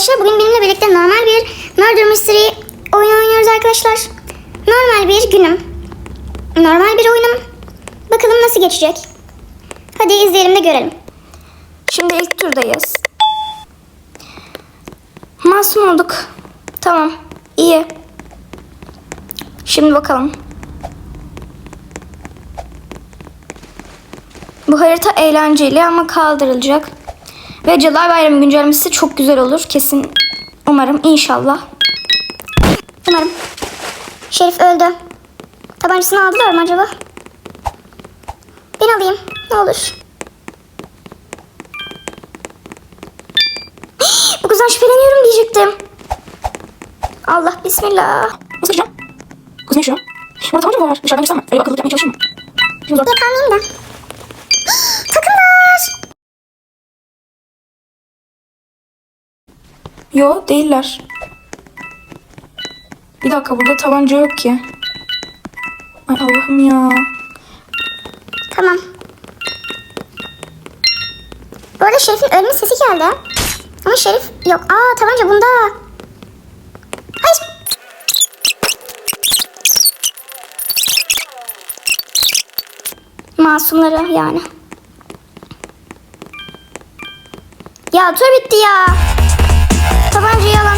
arkadaşlar. Bugün benimle birlikte normal bir Murder Mystery oyunu oynuyoruz arkadaşlar. Normal bir günüm. Normal bir oyunum. Bakalım nasıl geçecek. Hadi izleyelim de görelim. Şimdi ilk turdayız. Masum olduk. Tamam. iyi. Şimdi bakalım. Bu harita eğlenceli ama kaldırılacak. Ve Cadılar Bayramı güncellemesi çok güzel olur. Kesin. Umarım. inşallah. Umarım. Şerif öldü. Tabancasını aldılar mı acaba? Ben alayım. Ne olur. Bu kızdan şüpheleniyorum diyecektim. Allah bismillah. Nasıl gireceğim? Kız ne yaşıyor? Burada tabanca mı var? Dışarıdan girsem mi? Öyle akıllı yapmaya çalışayım mı? Şimdi zor. Da. Yo değiller. Bir dakika burada tabanca yok ki. Ay Allah'ım ya. Tamam. Bu arada Şerif'in ölme sesi geldi. Ama Şerif yok. Aa tabanca bunda. Hayır. Masumları yani. Ya tur bitti ya. Tabancayı alan.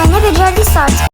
Ay ne becerdiyse artık.